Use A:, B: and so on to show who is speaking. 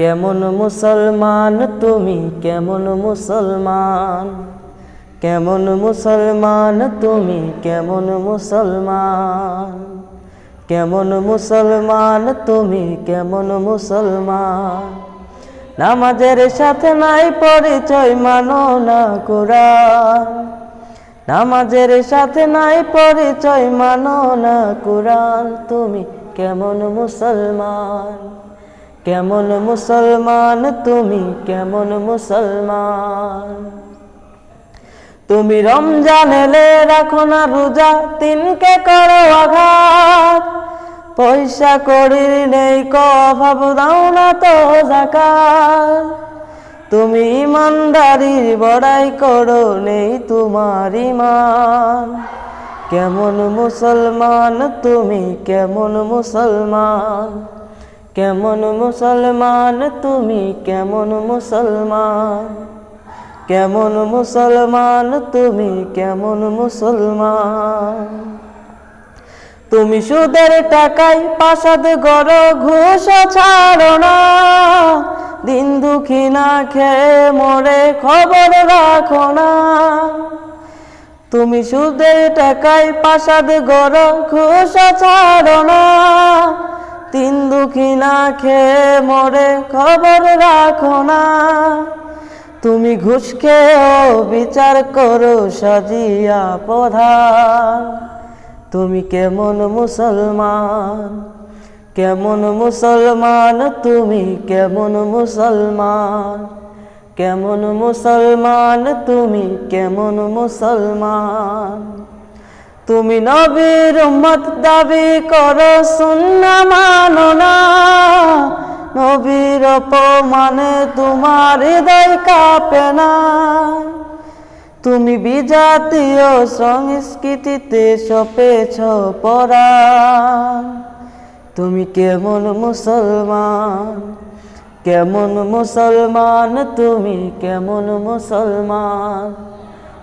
A: কেমন মুসলমান, তুমি কেমন মুসলমান? কেমন মুসলমান, তুমি কেমন মুসলমান? কেমন মুসলমান, তুমি কেমন মুসলমান? নামাজের সাথে নাই পরিচয়, মানো না কোরআন। নামাজের সাথে নাই পরিচয়, মানো না কোরআন। তুমি কেমন মুসলমান? কেমন মুসলমান তুমি? কেমন মুসলমান? তুমি রমজান এলে রাখো না রোজা, তিনকে করো আঘাত। পয়সা করি নেই, ক অভাব দাও না তো জাকাত। তুমি ইমানদারির বড়াই করো, নেই তোমার ইমান। কেমন মুসলমান তুমি? কেমন মুসলমান? কেমন মুসলমান, তুমি কেমন মুসলমান? কেমন মুসলমান, তুমি কেমন মুসলমান? তুমি সুদের টাকায় পাশাদ গড়, ঘুষ ছাড়ো না। দিন দুঃখী না খেয়ে মরে খবর রাখো না। তুমি সুদের টাকায় পাশাদ গড়, ঘুষ ছাড়ো না। তিন দুঃখী না খেয়ে মরে খবর রাখো না। তুমি ঘুষ খেয়েও বিচার করো সাজিয়া প্রধান। তুমি কেমন মুসলমান কেমন মুসলমান, তুমি কেমন মুসলমান কেমন মুসলমান, তুমি কেমন মুসলমান। তুমি নবীর উম্মত দাবি করো, সুন্না মানো না। নবীর অপমানে তোমার হৃদয় কাঁপে না। তুমি বিজাতীয় সংস্কৃতিতে সপেছ পড়া তুমি কেমন মুসলমান? কেমন মুসলমান? তুমি কেমন মুসলমান?